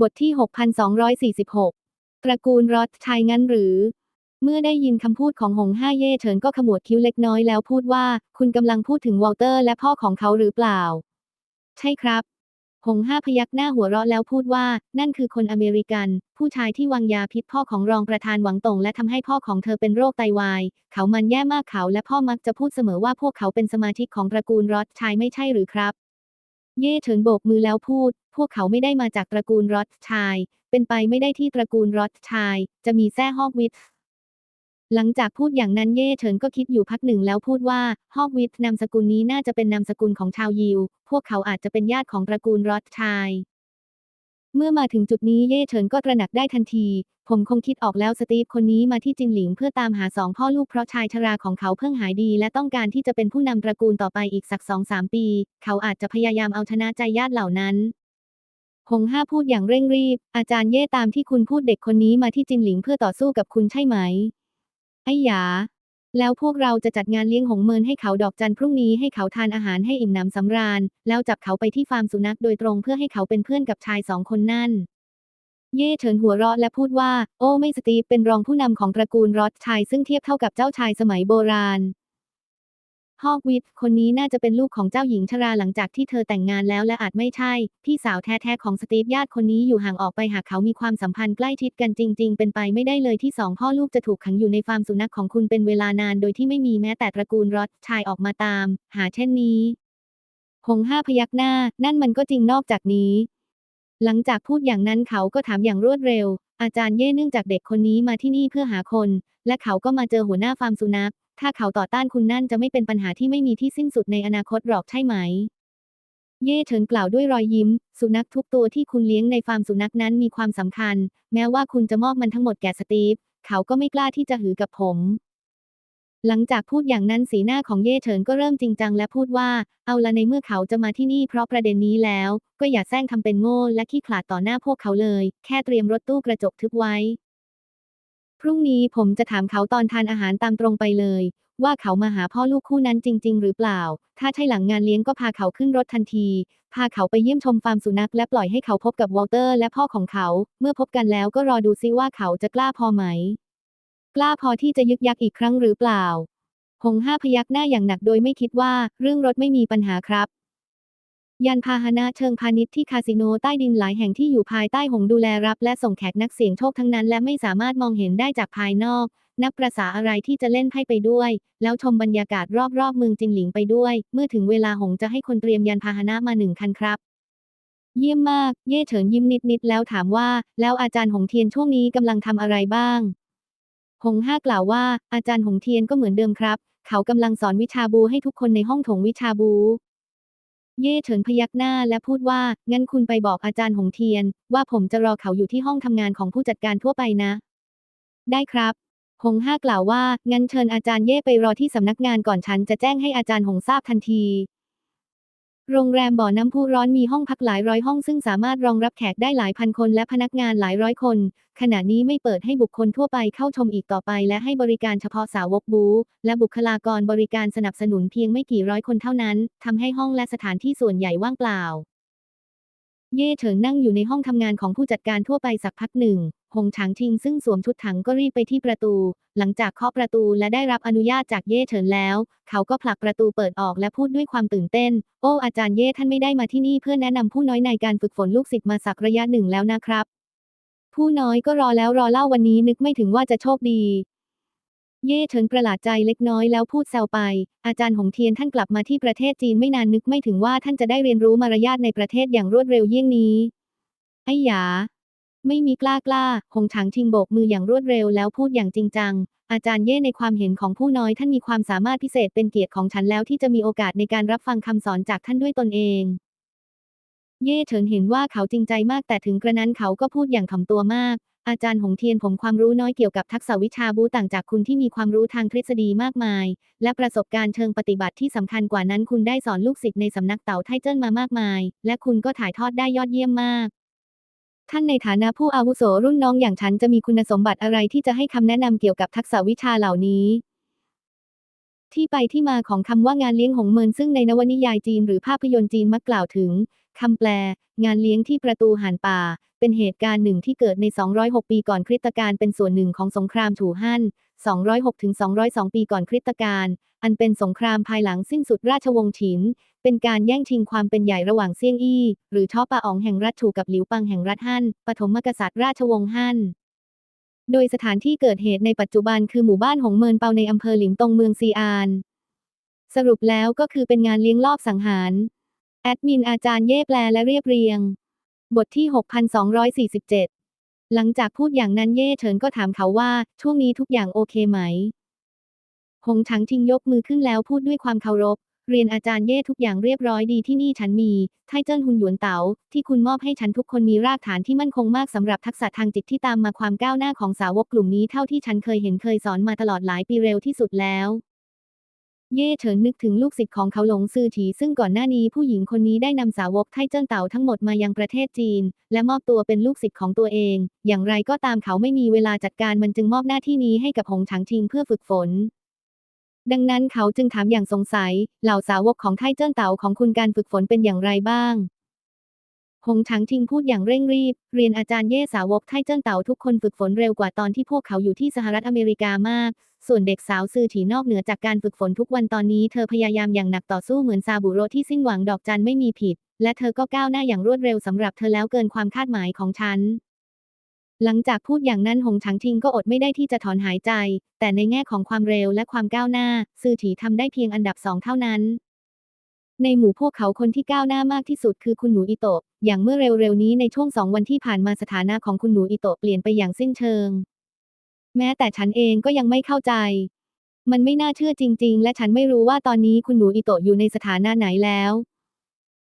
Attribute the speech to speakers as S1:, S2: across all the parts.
S1: บทที่ 6246 ตระกูลรอดชายงั้นหรือ เมื่อได้ยินคำพูดของหงห้าเย่เฉินก็ขมวดคิ้วเล็กน้อยแล้วพูดว่า คุณกำลังพูดถึงวอลเตอร์และพ่อของเขาหรือเปล่า ใช่ครับ หงห้าพยักหน้าหัวเราะแล้วพูดว่า นั่นคือคนอเมริกัน ผู้ชายที่วางยาพิษพ่อของรองประธานหวังตงและทำให้พ่อของเธอเป็นโรคไตวาย เขามันแย่มากเขาและพ่อมักจะพูดเสมอว่าพวกเขาเป็นสมาชิกของตระกูลรอดชายไม่ใช่หรือครับ เย่เฉินโบกมือแล้วพูด พวกเขาไม่ได้มาจากตระกูลรอดชาย เป็นไปไม่ได้ที่ตระกูลรอดชาย จะมีแซ่ฮอกวิทหลังจากพูดอย่างนั้นเย่เฉินก็คิดอยู่พักหนึ่งแล้วพูดว่าฮอกวิทนามสกุลนี้น่าจะเป็นนามสกุลของชาวยิว พวกเขาอาจจะเป็นญาติของตระกูลรอดชาย เมื่อมาถึงจุดนี้เย่เฉินก็ตระหนักได้ทันที ผมคงคิดออกแล้วสตีฟคนนี้มาที่จินหลิงเพื่อตามหาสองพ่อลูกเพราะชายชราของเขาเพิ่งหายดี และต้องการที่จะเป็นผู้นำตระกูลต่อไปอีกสักสองสามปี เขาอาจจะพยายามเอาชนะใจญาติเหล่านั้นหงห้าพูดอย่างเร่งรีบ อาจารย์เย่ตามที่คุณพูดเด็กคนนี้มาที่จินหลิงเพื่อต่อสู้กับคุณใช่ไหม ไอ้หยา แล้วพวกเราจะจัดงานเลี้ยงหงเมินให้เขาดอกจันพรุ่งนี้ให้เขาทานอาหารให้อิ่มหนำสำราญ แล้วจับเขาไปที่ฟาร์มสุนัขโดยตรงเพื่อให้เขาเป็นเพื่อนกับชายสองคนนั่น เย่เฉินหัวเราะและพูดว่า โอ้ไม่สตีฟเป็นรองผู้นำของตระกูลรอดชายซึ่งเทียบเท่ากับเจ้าชายสมัยโบราณ ฮอกวิทคนนี้น่าจะเป็นลูกของเจ้าหญิงชราหลังจากที่เธอแต่งงานแล้วและอาจไม่ใช่ พี่สาวแท้ๆของสตีฟญาติคนนี้อยู่ห่างออกไปหากเขามีความสัมพันธ์ใกล้ชิดกันจริง ๆ เป็นไปไม่ได้เลยที่สองพ่อลูกจะถูกขังอยู่ในฟาร์มสุนัขของคุณเป็นเวลานานโดยที่ไม่มีแม้แต่ตระกูลรอดชายออกมาตาม หาเช่นนี้หงห้าพยักหน้า นั่นมันก็จริงนอกจากนี้ หลังจากพูดอย่างนั้นเขาก็ถามอย่างรวดเร็ว อาจารย์เย่เนื่องจากเด็กคนนี้มาที่นี่เพื่อหาคน และเขาก็มาเจอหัวหน้าฟาร์มสุนัข ถ้าเขาต่อต้านคุณนั่นจะไม่เป็นปัญหาที่ไม่มีที่สิ้นสุดในอนาคตหรอกใช่ไหม เย่เฉินกล่าวด้วยรอยยิ้ม สุนัขทุกตัวที่คุณเลี้ยงในฟาร์มสุนัขนั้นมีความสำคัญ แม้ว่าคุณจะมอบมันทั้งหมดแก่สตีฟ เขาก็ไม่กล้าที่จะหือกับผม หลังจากพูดอย่างนั้นสีหน้าของเย่เฉินก็เริ่มจริงจังและพูดว่า เอาละในเมื่อเขาจะมาที่นี่เพราะประเด็นนี้แล้ว ก็อย่าแซงทำเป็นโง่และขี้ขลาดต่อหน้าพวกเขาเลย แค่เตรียมรถตู้กระจกทึบไว้ พรุ่งนี้ผมจะถามเขาตอนทานอาหารตามตรงไปเลย ว่าเขามาหาพ่อลูกคู่นั้นจริง ๆ หรือเปล่า ถ้าใช่หลังงานเลี้ยงก็พาเขาขึ้นรถทันที พาเขาไปเยี่ยมชมฟาร์มสุนัขและปล่อยให้เขาพบกับวอลเตอร์และพ่อของเขา เมื่อพบกันแล้วก็รอดูซิว่าเขาจะกล้าพอไหม กล้าพอที่จะยึกยักอีกครั้งหรือเปล่า หงห้าพยักหน้าอย่างหนักโดยไม่คิดว่าเรื่องรถไม่มีปัญหาครับ ยานพาหนะเชิงพาณิชย์ที่คาสิโนใต้ดินหลายแห่งที่อยู่ภายใต้หงดูแลรับและส่งแขกนักเสี่ยงโชคทั้งนั้นและไม่สามารถมองเห็นได้จากภายนอก นับประษาอะไรที่จะเล่นไพ่ไปด้วย แล้วชมบรรยากาศรอบๆเมืองจินหลิงไปด้วย เมื่อถึงเวลาหงจะให้คนเตรียมยานพาหนะมาหนึ่งคันครับ เยี่ยมมาก เย่เฉินยิ้มนิดๆแล้วถามว่า แล้วอาจารย์หงเทียนช่วงนี้กำลังทำอะไรบ้าง หงห้ากล่าวว่า อาจารย์หงเทียนก็เหมือนเดิมครับ เขากำลังสอนวิชาบูให้ทุกคนในห้องถงวิชาบู เย่เฉินพยักหน้าและพูดว่า งั้นคุณไปบอกอาจารย์หงเทียน ว่าผมจะรอเขาอยู่ที่ห้องทำงานของผู้จัดการทั่วไปนะ ได้ครับ หงห้ากล่าวว่า งั้นเชิญอาจารย์เย่ไปรอที่สำนักงานก่อนฉันจะแจ้งให้อาจารย์หงทราบทันที โรงแรมบ่อน้ำพุร้อนมีห้องพักหลายร้อยห้องซึ่งสามารถรองรับแขกได้หลายพันคนและพนักงานหลายร้อยคน ขณะนี้ไม่เปิดให้บุคคลทั่วไปเข้าชมอีกต่อไป และให้บริการเฉพาะสาวกบู และบุคลากรบริการสนับสนุนเพียงไม่กี่ร้อยคนเท่านั้นทำให้ห้องและสถานที่ส่วนใหญ่ว่างเปล่า เย่เฉิงนั่งอยู่ในห้องทำงานของผู้จัดการทั่วไปสักพักหนึ่ง หงฉางชิงซึ่งสวมชุดถังก็รีบไปที่ประตู หลังจากเคาะประตูและได้รับอนุญาตจากเย่เฉินแล้ว เขาก็ผลักประตูเปิดออกและพูดด้วยความตื่นเต้น โอ้อาจารย์เย่ท่านไม่ได้มาที่นี่เพื่อแนะนำผู้น้อยในการฝึกฝนลูกศิษย์มาสักระยะหนึ่งแล้วนะครับ ผู้น้อยก็รอแล้วรอเล่าวันนี้นึกไม่ถึงว่าจะโชคดีเย่เฉินประหลาดใจเล็กน้อยแล้วพูดแซวไป อาจารย์หงเทียนท่านกลับมาที่ประเทศจีนไม่นานนึกไม่ถึงว่าท่านจะได้เรียนรู้มารยาทในประเทศอย่างรวดเร็วเยี่ยงนี้ ไอ้หยา ไม่มีกล้ากล้า หงฉางชิงโบกมืออย่างรวดเร็วแล้วพูดอย่างจริงจัง อาจารย์เย่ในความเห็นของผู้น้อยท่านมีความสามารถพิเศษเป็นเกียรติของฉันแล้วที่จะมีโอกาสในการรับฟังคำสอนจากท่านด้วยตนเอง เย่เฉินเห็นว่าเขาจริงใจมากแต่ถึงกระนั้นเขาก็พูดอย่างถ่อมตัวมาก อาจารย์หงเทียนผมความรู้น้อยเกี่ยวกับทักษะวิชาบูต่างจากคุณที่มีความรู้ทางทฤษฎีมากมาย และประสบการณ์เชิงปฏิบัติที่สำคัญกว่านั้นคุณได้สอนลูกศิษย์ในสำนักเต่าไทเจิ้นมามากมาย และคุณก็ถ่ายทอดได้ยอดเยี่ยมมาก ท่านในฐานะผู้อาวุโสรุ่นน้องอย่างฉันจะมีคุณสมบัติอะไรที่จะให้คำแนะนำเกี่ยวกับทักษะวิชาเหล่านี้ ที่ไปที่มาของคำว่างานเลี้ยงหงเมินซึ่งในนวนิยายจีนหรือภาพยนตร์จีนมักกล่าวถึงคำแปล งานเลี้ยงที่ประตูหานป่า เป็นเหตุการณ์หนึ่งที่เกิดใน 206 ปีก่อนคริสตกาลเป็นส่วนหนึ่งของสงครามถูฮั่น 206 ถึง 202 ปีก่อนคริสตกาล อันเป็นสงครามภายหลังสิ้นสุดราชวงศ์ฉิน เป็นการแย่งชิงความเป็นใหญ่ระหว่างเซี่ยงอี้ หรือท้อปาอ๋องแห่งรัฐถูกับหลิวปังแห่งรัฐฮั่น ปฐมกษัตริย์ราชวงศ์ฮั่น โดยสถานที่เกิดเหตุในปัจจุบันคือหมู่บ้านหงเมินเปาในอำเภอหลิมตงเมืองซีอาน สรุปแล้วก็คือเป็นงานเลี้ยงรอบสังหาร แอดมินอาจารย์เย่แปลและเรียบเรียง บทที่ 6247 หลังจากพูดอย่างนั้นเย่เฉินก็ถามเขาว่าช่วงนี้ทุกอย่างโอเคไหม หงฉังทิงยกมือขึ้นแล้วพูดด้วยความเคารพ เรียนอาจารย์เย่ทุกอย่างเรียบร้อยดีที่นี่ฉันมี ไทเจิ้นหุนหยวนเต๋าที่คุณมอบให้ฉันทุกคนมีรากฐานที่มั่นคงมากสำหรับทักษะทางจิตที่ตามมาความก้าวหน้าของสาวกกลุ่มนี้เท่าที่ฉันเคยเห็นเคยสอนมาตลอดหลายปีเร็วที่สุดแล้ว เย่เฉินนึกถึงลูกศิษย์ของเขาหลงซือถีซึ่งก่อนหน้านี้ผู้หญิงคนนี้ได้นำสาวกไทเจิ้นเต่าทั้งหมดมายังประเทศจีน และมอบตัวเป็นลูกศิษย์ของตัวเอง อย่างไรก็ตามเขาไม่มีเวลาจัดการมันจึงมอบหน้าที่นี้ให้กับหงฉางทิงเพื่อฝึกฝน ดังนั้นเขาจึงถามอย่างสงสัย เหล่าสาวกของไทเจิ้นเต่าของคุณการฝึกฝนเป็นอย่างไรบ้างหงฉางทิงพูดอย่างเร่งรีบ เรียนอาจารย์เย่สาวกไทเจิ้นเต่าทุกคนฝึกฝนเร็วกว่าตอนที่พวกเขาอยู่ที่สหรัฐอเมริกามาก ส่วนเด็กสาวซือถีนอกเหนือจากการฝึกฝนทุกวันตอนนี้เธอพยายามอย่างหนักต่อสู้เหมือนซาบุโรที่สิ้นหวังดอกจันไม่มีผิด และเธอก็ก้าวหน้าอย่างรวดเร็วสำหรับเธอแล้วเกินความคาดหมายของฉัน หลังจากพูดอย่างนั้นหงฉางทิงก็อดไม่ได้ที่จะถอนหายใจ แต่ในแง่ของความเร็วและความก้าวหน้า ซือถีทำได้เพียงอันดับสองเท่านั้น ในหมู่พวกเขาคนที่ก้าวหน้ามากที่สุดคือคุณหนูอิโตะ อย่างเมื่อเร็วๆนี้ในช่วงสองวันที่ผ่านมาสถานะของคุณหนูอิโตะเปลี่ยนไปอย่างสิ้นเชิง แม้แต่ฉันเองก็ยังไม่เข้าใจ มันไม่น่าเชื่อจริง ๆ และฉันไม่รู้ว่าตอนนี้คุณหนูอิโตะอยู่ในสถานะไหนแล้ว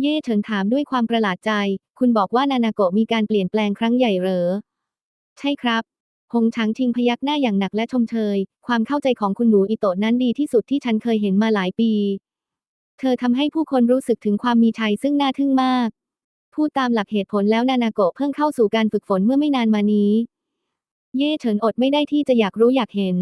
S1: เย่เฉินถามด้วยความประหลาดใจ คุณบอกว่านานาโกะมีการเปลี่ยนแปลงครั้งใหญ่เหรอ ใช่ครับหงฉางทิงพยักหน้าอย่างหนักและชมเชย ความเข้าใจของคุณหนูอิโตะนั้นดีที่สุดที่ฉันเคยเห็นมาหลายปี เธอทำให้ผู้คนรู้สึกถึงความมีชัยซึ่งน่าทึ่งมาก พูดตามหลักเหตุผลแล้วนานาโกะเพิ่งเข้าสู่การฝึกฝนเมื่อไม่นานมานี้ เย่เฉินอดไม่ได้ที่จะอยากรู้อยากเห็น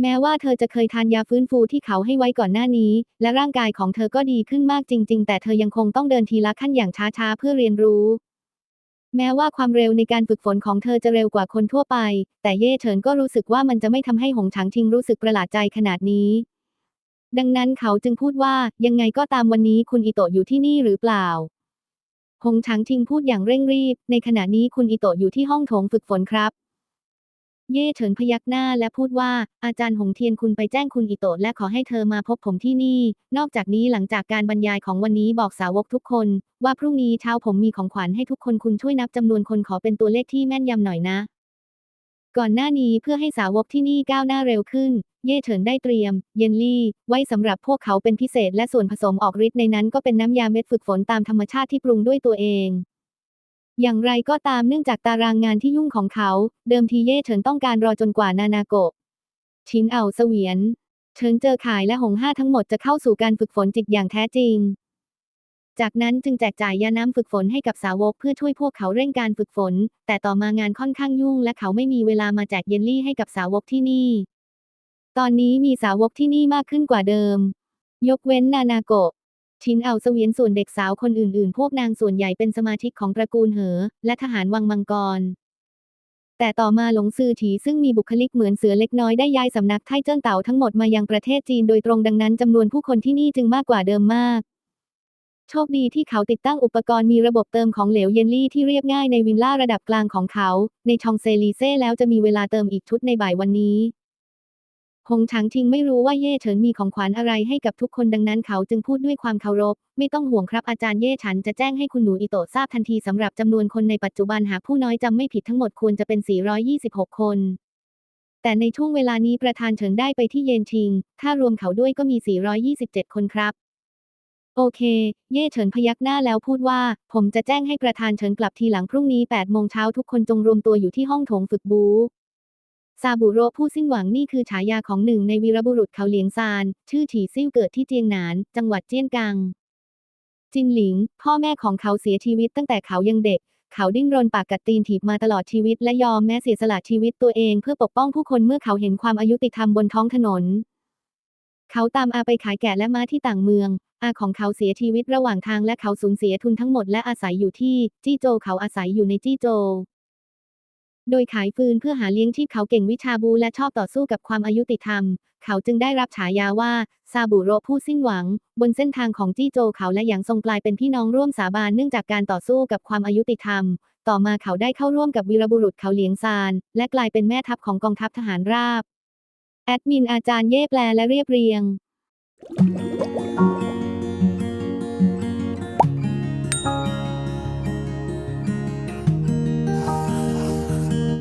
S1: แม้ว่าเธอจะเคยทานยาฟื้นฟูที่เขาให้ไว้ก่อนหน้านี้ และร่างกายของเธอก็ดีขึ้นมากจริง ๆ แต่เธอยังคงต้องเดินทีละขั้นอย่างช้าๆเพื่อเรียนรู้ แม้ว่าความเร็วในการฝึกฝนของเธอจะเร็วกว่าคนทั่วไป แต่เย่เฉินก็รู้สึกว่ามันจะไม่ทำให้หงฉางชิงรู้สึกประหลาดใจขนาดนี้ ดังนั้นเขาจึงพูดว่ายังไงก็ตามวันนี้คุณอิโตะอยู่ที่นี่หรือเปล่า หงฉางชิงพูดอย่างเร่งรีบ ในขณะนี้คุณอิโตะอยู่ที่ห้องโถงฝึกฝนครับ เย่เฉินพยักหน้าและพูดว่า อาจารย์หงเทียนคุณไปแจ้งคุณอิโตะและขอให้เธอมาพบผมที่นี่ นอกจากนี้หลังจากการบรรยายของวันนี้บอกสาวกทุกคน ว่าพรุ่งนี้เช้าผมมีของขวัญให้ทุกคนคุณช่วยนับจำนวนคนขอเป็นตัวเลขที่แม่นยำหน่อยนะ ก่อนหน้านี้เพื่อให้สาวกที่นี่ก้าวหน้าเร็วขึ้น เย่เฉินได้เตรียม เยนลี่ ไว้สำหรับพวกเขาเป็นพิเศษ และส่วนผสมออกฤทธิ์ในนั้นก็เป็นน้ำยาเม็ดฝึกฝนตามธรรมชาติที่ปรุงด้วยตัวเอง อย่างไรก็ตามเนื่องจากตารางงานที่ยุ่งของเขา เดิมทีเย่เฉินต้องการรอจนกว่านานาโกะชินเอาเสวียนเฉินเจอขายและหงห้าทั้งหมดจะเข้าสู่การฝึกฝนจิตอย่างแท้จริง จากนั้นจึงแจกจ่ายยาน้ำฝึกฝนให้กับสาวกเพื่อช่วยพวกเขาเร่งการฝึกฝน แต่ต่อมางานค่อนข้างยุ่ง และเขาไม่มีเวลามาแจกเยลลี่ให้กับสาวกที่นี่ ตอนนี้มีสาวกที่นี่มากขึ้นกว่าเดิม ยกเว้นนานาโกะ ชินเอาเสวียนส่วนเด็กสาวคนอื่นๆ พวกนางส่วนใหญ่เป็นสมาชิกของตระกูลเหอ และทหารวังมังกร แต่ต่อมาหลงซือถีซึ่งมีบุคลิกเหมือนเสือเล็กน้อยได้ย้ายสำนักไทเจิ้นเต่าทั้งหมดมายังประเทศจีนโดยตรงดังนั้นจำนวนผู้คนที่นี่จึงมากกว่าเดิมมาก โชคดีที่เขาติดตั้งอุปกรณ์มีระบบเติมของเหลวเยลลี่ที่เรียบง่ายในวิลล่าระดับกลางของเขา ในชองเซลีเซ่แล้วจะมีเวลาเติมอีกชุดในบ่ายวันนี้ หงฉางทิงไม่รู้ว่าเย่เฉินมีของขวัญอะไรให้กับทุกคนดังนั้นเขาจึงพูดด้วยความเคารพ ไม่ต้องห่วงครับอาจารย์เย่ฉันจะแจ้งให้คุณหนูอิโตะทราบทันทีสำหรับจำนวนคนในปัจจุบันหากผู้น้อยจำไม่ผิดทั้งหมดควรจะเป็น 426 คน แต่ในช่วงเวลานี้ประธานเฉินได้ไปที่เยนชิง ถ้ารวมเขาด้วยก็มี 427 คนครับ โอเค เย่เฉินพยักหน้าแล้วพูดว่า ผมจะแจ้งให้ประธานเฉินกลับทีหลังพรุ่งนี้8โมงเช้าทุกคนจงรวมตัวอยู่ที่ห้องโถงฝึกบู ซาบุโรผู้สิ้นหวังนี่คือฉายาของหนึ่งในวีรบุรุษเขาเหลียงซาน ชื่อฉีซิ่วเกิดที่เจียงหนาน จังหวัดเจียนกัง จินหลิง พ่อแม่ของเขาเสียชีวิตตั้งแต่เขายังเด็ก เขาดิ้นรนปากกัดตีนถีบมาตลอดชีวิตและยอมแม้เสียสละชีวิตตัวเองเพื่อปกป้องผู้คนเมื่อเขาเห็นความอายุติธรรมบนท้องถนน เขาตามอาไปขายแกะและม้าที่ต่างเมือง อาของเขาเสียชีวิตระหว่างทางและเขาสูญเสียทุนทั้งหมดและอาศัยอยู่ที่ จี้โจวเขาอาศัยอยู่ในจี้โจว โดยขายฟืนเพื่อหาเลี้ยงชีพเขาเก่งวิชาบูและชอบต่อสู้กับความอายุติธรรม เขาจึงได้รับฉายาว่าซาบุโรผู้สิ้นหวัง บนเส้นทางของจี้โจเขาและหยางทรงกลายเป็นพี่น้องร่วมสาบานเนื่องจากการต่อสู้กับความอายุติธรรม ต่อมาเขาได้เข้าร่วมกับวีรบุรุษเขาเหลียงซาน และกลายเป็นแม่ทัพของกองทัพทหารราบ แอดมินอาจารย์เย่แปลและเรียบเรียง